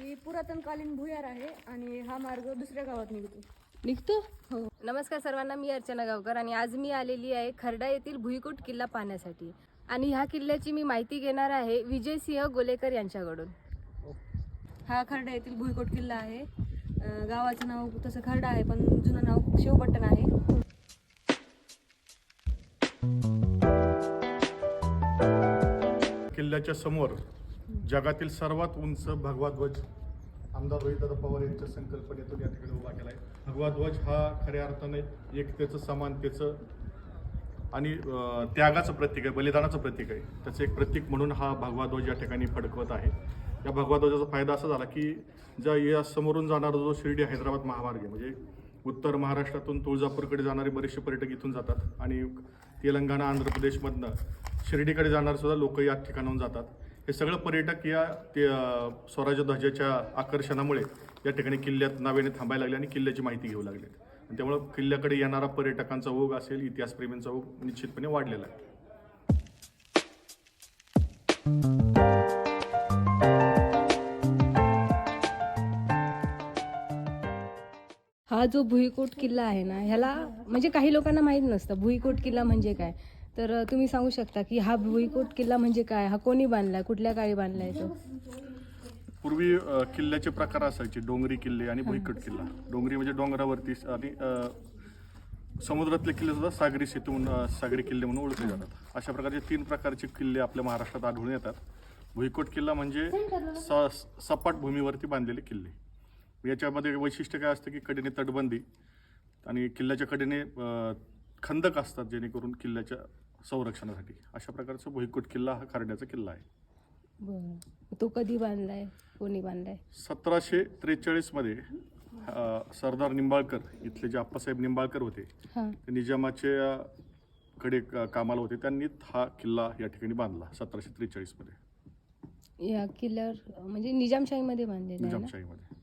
ही पुरातनकालीन भुयार आहे आणि हा मार्ग दुसऱ्या गावात निघतो. निघतो? हो. नमस्कार सर्वांना मी अर्चना गावकर आणि आज मी आलेली आहे खर्डा येथील भुईकोट किल्ला पाहण्यासाठी. आणि ह्या किल्ल्याची मी माहिती घेणार आहे विजयसिंह गोलेकर यांच्याकडून. हा खर्डा येथील भुईकोट किल्ला आहे. अं, गावाचं नाव तसं खर्डा आहे पण जुनं नाव शिवपट्टण आहे. किल्ल्याच्या समोर जगातील सर्वात उंच भगवा ध्वज आमदार रोहितदादा पवार यांच्या संकल्पनेतून या ठिकाणी उभा केला आहे भगवा ध्वज हा खऱ्या अर्थाने एकतेचं समानतेचं आणि त्यागाचं प्रतीक आहे बलिदानाचं प्रतीक आहे. त्याचं एक प्रतीक म्हणून हा भगवा ध्वज या ठिकाणी फडकवत आहे. या भगवा ध्वजाचा फायदा असा झाला की ज्या या समोरून जाणारा जो शिर्डी हैदराबाद महामार्ग आहे म्हणजे उत्तर महाराष्ट्रातून तुळजापूरकडे जाणारे बरेचसे पर्यटक इथून जातात आणि तेलंगणा आंध्र प्रदेशमधनं शिर्डीकडे जाणारे सुद्धा लोक या ठिकाणाहून जातात. हे सगळं पर्यटक या ते स्वराज्य ध्वजाच्या आकर्षणामुळे या ठिकाणी किल्ल्यात नावेने थांबायला लागले आणि किल्ल्याची माहिती घेऊ लागले. आणि त्यामुळं किल्ल्याकडे येणारा पर्यटकांचा ओघ असेल इतिहासप्रेमींचा ओघ निश्चितपणे वाढलेला आहे. हा जो भुईकोट किल्ला आहे ना ह्याला म्हणजे काही लोकांना माहीत नसतं. भुईकोट किल्ला म्हणजे काय? तर तुम्ही सांगू शकता की हा भुईकोट किल्ला म्हणजे काय? हा कोणी बांधलाय? कुठल्या काळी बांधलाय तो? पूर्वी अ, किल्ल्याचे प्रकार असायचे डोंगरी किल्ले आणि भुईकट किल्ला. डोंगरी म्हणजे डोंगरावरती आणि अ, समुद्रातले किल्ले सुद्धा सागरी सेतू म्हणून अ, सागरी किल्ले म्हणून ओळखले जातात. अशा प्रकारचे तीन प्रकारचे किल्ले आपल्या महाराष्ट्रात आढळून येतात. भुईकोट किल्ला म्हणजे स सपाट भूमीवरती बांधलेले किल्ले. याच्यामध्ये वैशिष्ट्य काय असतं की कडेने तटबंदी आणि किल्ल्याच्या कडेने अ, खंदक असतात जेणेकरून किल्ल्याच्या संरक्षणासाठी. अशा प्रकारचा भुईकोट किल्ला हा खारड्याचा किल्ला आहे. बरं. तो कधी बांधलाय? कोणी बांधलाय? सतराशे त्रेचाळीसमध्ये सरदार निंबाळकर इथले जे आप्पासाहेब निंबाळकर होते हा. ते निजामाच्या कडे क- कामाला होते. त्यांनी हा किल्ला या ठिकाणी बांधला सतराशे त्रेचाळीसमध्ये. या किल्ल्यावर म्हणजे निजामशाहीमध्ये बांधलेला आहे ना? निजामशाहीमध्ये.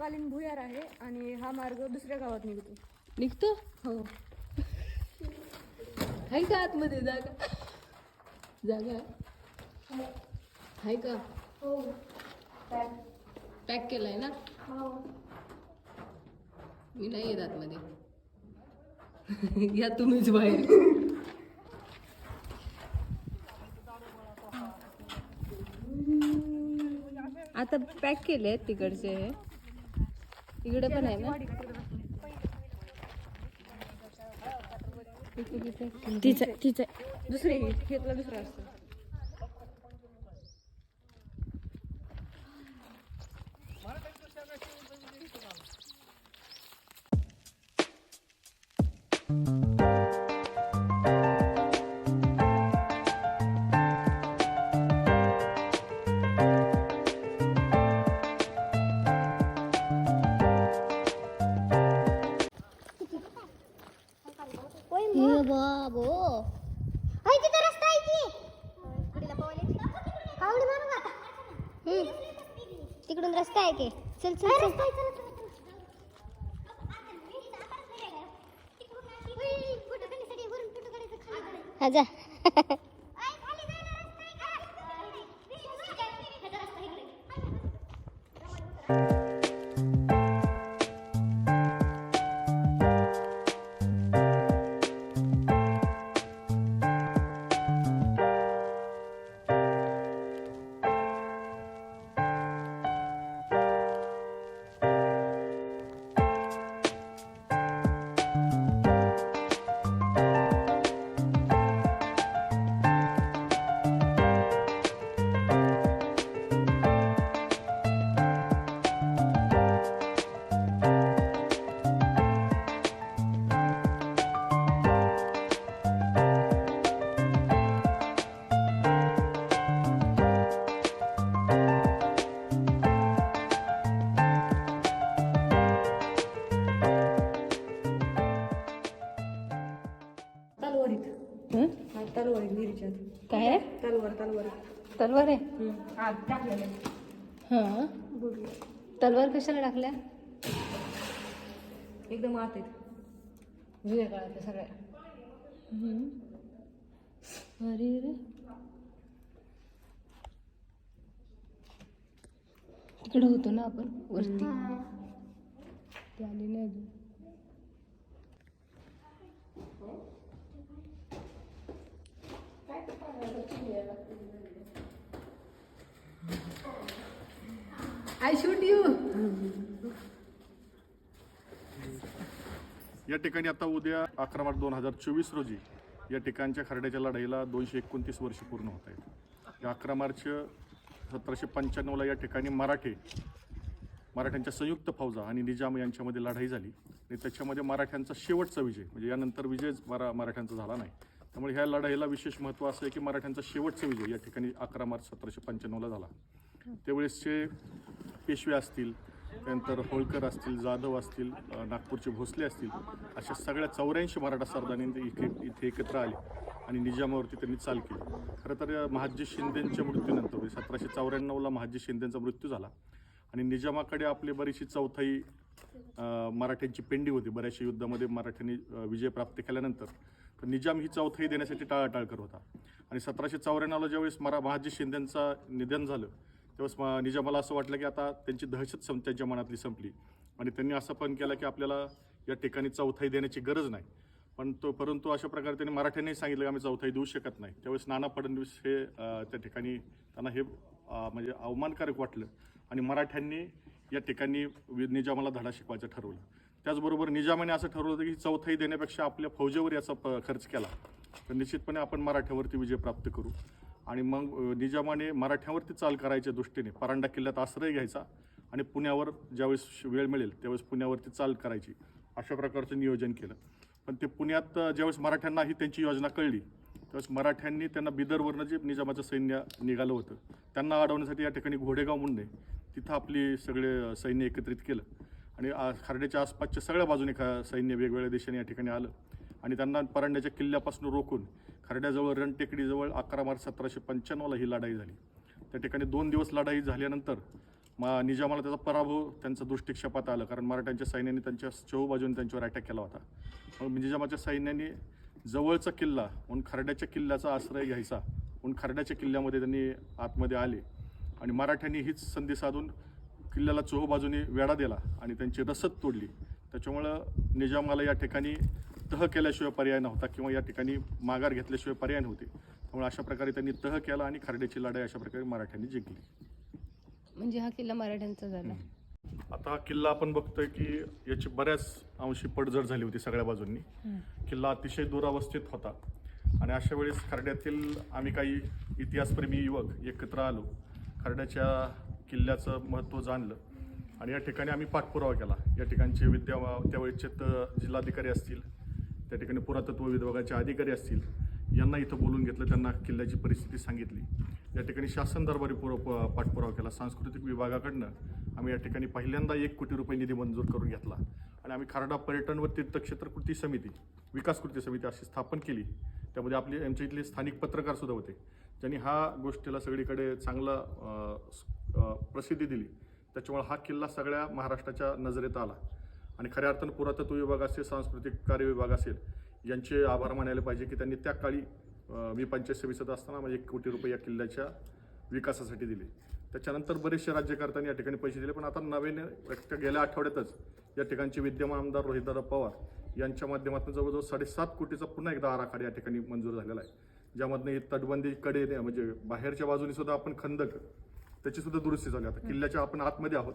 पुरातनकालीन भुयार आहे आणि हा मार्ग दुसऱ्या गावात निघतो. निघतो? हो. आहे का आतमध्ये जागा? जागा? आहे का? पॅक केलाय ना? मी नाही येत आतमध्ये. या तुम्हीच बाहेर. आता पॅक केले आहेत तिकडचे. हे इकडे पण आहे ना? तिचं तिचं. दुसरे खेतला दुसरं असतं. जा. हा तलवारीत विहिरीच्या काय? आहे तलवार तलवार. तलवार आहे? आत टाकलेलं हां? तलवार कशाला टाकल्या? एकदम आत आहेत. जुन्या काळातल्या सगळ्या. हम्म. अरे रे. तिकडे होतो ना आपण वरती. ते आली नाही अजून. आय शूट यू या ठिकाणी आता उद्या अकरा मार्च दोन हजार चोवीस रोजी या ठिकाणच्या खरड्याच्या लढाईला दोनशे एकोणतीस वर्ष पूर्ण होत आहेत. या अकरा मार्च सतराशे पंच्याण्णवला या ठिकाणी मराठे मराठ्यांच्या संयुक्त फौजा आणि निजाम यांच्यामध्ये लढाई झाली. आणि त्याच्यामध्ये मराठ्यांचा शेवटचा विजय म्हणजे यानंतर विजयच मरा मराठ्यांचा झाला नाही. त्यामुळे ह्या लढाईला विशेष महत्त्व असं आहे की मराठ्यांचा शेवटचा विजय या ठिकाणी अकरा मार्च सतराशे पंच्याण्णवला झाला. त्यावेळेसचे पेशवे असतील त्यानंतर होळकर असतील जाधव असतील नागपूरचे भोसले असतील अशा सगळ्या चौऱ्याऐंशी मराठा सरदारांनी इथे इथे एकत्र आले आणि निजामावरती त्यांनी चाल केली. खरं तर महाजी शिंदेंच्या मृत्यूनंतर म्हणजे सतराशे चौऱ्याण्णवला महाजी शिंदेंचा मृत्यू झाला आणि निजामाकडे आपली बरीचशी चौथाई मराठ्यांची पेंडी होती. बऱ्याचशा युद्धामध्ये मराठ्यांनी विजय प्राप्त केल्यानंतर तर निजाम ही चौथाई देण्यासाठी टाळाटाळ करत होता. आणि सतराशे चौऱ्याण्णवला ज्यावेळेस मरा महाजी शिंदेंचा निधन झालं त्यावेळेस म- निजामाला असं वाटलं की आता त्यांची दहशत सं त्यांच्या मनातली संपली. आणि त्यांनी असं पण केलं की आपल्याला या ठिकाणी चौथाई देण्याची गरज नाही. पण तो परंतु अशा प्रकारे त्यांनी मराठ्यांनी सांगितलं की आम्ही चौथाई देऊ शकत नाही. त्यावेळेस नाना फडणवीस हे त्या ठिकाणी त्यांना हे म्हणजे अवमानकारक वाटलं. आणि मराठ्यांनी या ठिकाणी वि- निजामाला धडा शिकवायचं ठरवलं. त्याचबरोबर निजामाने असं ठरवलं होतं की चौथाई देण्यापेक्षा आपल्या फौजेवर याचा प- खर्च केला. तर निश्चितपणे आपण मराठ्यावरती विजय प्राप्त करू. आणि मग निजामाने मराठ्यावरती चाल करायच्या दृष्टीने परांडा किल्ल्यात आश्रय घ्यायचा आणि पुण्यावर ज्यावेळेस वेळ मिळेल त्यावेळेस पुण्यावरती चाल करायची अशा प्रकारचं नियोजन केलं. पण ते पुण्यात ज्यावेळेस मराठ्यांना ही त्यांची योजना कळली त्यावेळेस मराठ्यांनी त्यांना बिदरवरनं जे निजामाचं सैन्य निघालं होतं त्यांना अडवण्यासाठी या ठिकाणी घोडेगाव म्हणून तिथं आपली सगळे सैन्य एकत्रित केलं. आणि आ- आसपासच्या सगळ्या बाजूने ख सैन्य वेगवेगळ्या देशाने या ठिकाणी आलं. आणि त्यांना परांड्याच्या किल्ल्यापासून रोखून खरड्याजवळ रणटेकडीजवळ अकरा मार्च सतराशे पंच्याण्णवला ही लढाई झाली. त्या ठिकाणी दोन दिवस लढाई झाल्यानंतर मा निजामाला त्याचा पराभव त्यांचा दृष्टिक्षेपात आलं. कारण मराठ्यांच्या सैन्याने त्यांच्या चहूबाजूने त्यांच्यावर अटॅक केला होता. मग निजामाच्या सैन्याने जवळचा किल्ला म्हणून खरड्याच्या किल्ल्याचा आश्रय घ्यायचा म्हणून खरड्याच्या किल्ल्यामध्ये त्यांनी आतमध्ये आले. आणि मराठ्यांनी हीच संधी साधून किल्ल्याला चोहोबाजूने वेढा दिला आणि त्यांची रसद तोडली. त्याच्यामुळं निजामाला या ठिकाणी तह केल्याशिवाय पर्याय नव्हता किंवा या ठिकाणी माघार घेतल्याशिवाय पर्याय नव्हते. त्यामुळे अशा प्रकारे त्यांनी तह केला आणि खरड्याची लढाई अशा प्रकारे मराठ्यांनी जिंकली. म्हणजे हा किल्ला मराठ्यांचा झाला. आता हा किल्ला आपण बघतोय की याची बऱ्याच अंशी पडझड झाली होती सगळ्या बाजूंनी. किल्ला अतिशय दुरावस्थित होता. आणि अशा वेळेस खर्ड्यातील आम्ही काही इतिहासप्रेमी युवक एकत्र आलो. खर्ड्याच्या किल्ल्याचं महत्त्व जाणलं. आणि या ठिकाणी आम्ही पाठपुरावा केला. या ठिकाणचे विद्या त्यावेळेचे त- जिल्हाधिकारी असतील त्या ठिकाणी पुरातत्व विभागाचे अधिकारी असतील यांना इथं बोलून घेतलं त्यांना किल्ल्याची परिस्थिती सांगितली. या ठिकाणी शासन दरबारी पुर पाठपुरावा केला. सांस्कृतिक विभागाकडनं आम्ही या ठिकाणी पहिल्यांदा एक कोटी रुपये निधी मंजूर करून घेतला. आणि आम्ही खारडा पर्यटन व तीर्थक्षेत्र कृती समिती विकास कृती समिती अशी स्थापन केली. त्यामध्ये आपले आमच्या इथले स्थानिक पत्रकार सुद्धा होते. ज्यांनी हा गोष्टीला सगळीकडे चांगला प्रसिद्धी दिली. त्याच्यामुळे हा किल्ला सगळ्या महाराष्ट्राच्या नजरेत आला. आणि खऱ्या अर्थानं पुरातत्व विभाग असेल सांस्कृतिक कार्य विभाग असेल यांचे आभार मानायला पाहिजे की त्यांनी त्या काळी मी पंचायत समितीत असताना म्हणजे एक कोटी रुपये या किल्ल्याच्या विकासासाठी दिले. त्याच्यानंतर बरेचसे राज्यकर्त्यांनी या ठिकाणी पैसे दिले पण आता नव्याने गेल्या आठवड्यातच या ठिकाणचे विद्यमान आमदार रोहितदादा पवार यांच्या माध्यमातून जवळजवळ साडेसात कोटीचा पुन्हा एकदा आराखडा या ठिकाणी मंजूर झालेला आहे. ज्यामधनं ही तटबंदीकडे म्हणजे बाहेरच्या बाजूने सुद्धा आपण खंदक त्याची सुद्धा दुरुस्ती झाली. आता किल्ल्याच्या आपण आतमध्ये आहोत.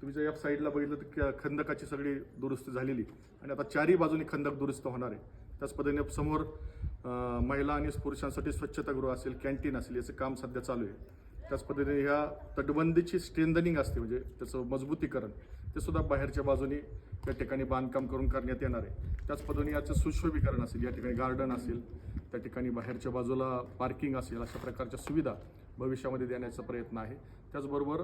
तुम्ही जर या साईडला बघितलं तर क- खंदकाची सगळी दुरुस्ती झालेली. आणि आता चारही बाजूनी खंदक दुरुस्त होणार आहे. त्याच पद्धतीने समोर महिला आणि पुरुषांसाठी स्वच्छतागृह असेल कॅन्टीन असेल याचं काम सध्या चालू आहे. त्याच पद्धतीने ह्या तटबंदीची स्ट्रेंदनिंग असते म्हणजे त्याचं मजबूतीकरण ते सुद्धा बाहेरच्या बाजूनी या ठिकाणी बांधकाम करून करण्यात येणार आहे. त्याच पद्धतीने याचं सुशोभीकरण असेल या ठिकाणी गार्डन असेल त्या ठिकाणी बाहेरच्या बाजूला पार्किंग असेल अशा प्रकारच्या सुविधा भविष्यामध्ये देण्याचा प्रयत्न आहे. त्याचबरोबर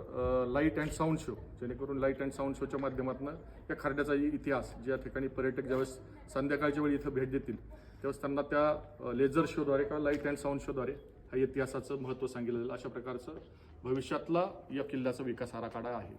लाइट अँड साऊंड शो जेणेकरून लाइट अँड साऊंड शोच्या माध्यमातून या खर्ड्याचा इतिहास ज्या ठिकाणी पर्यटक ज्यावेळेस संध्याकाळच्या वेळी इथं भेट देतील त्यावेळेस त्यांना त्या लेझर शोद्वारे किंवा लाइट अँड साऊंड शोद्वारे हा इतिहासाचं महत्त्व सांगितलं जाईल अशा प्रकारचं भविष्यातला या किल्ल्याचा विकास आराखडा आहे.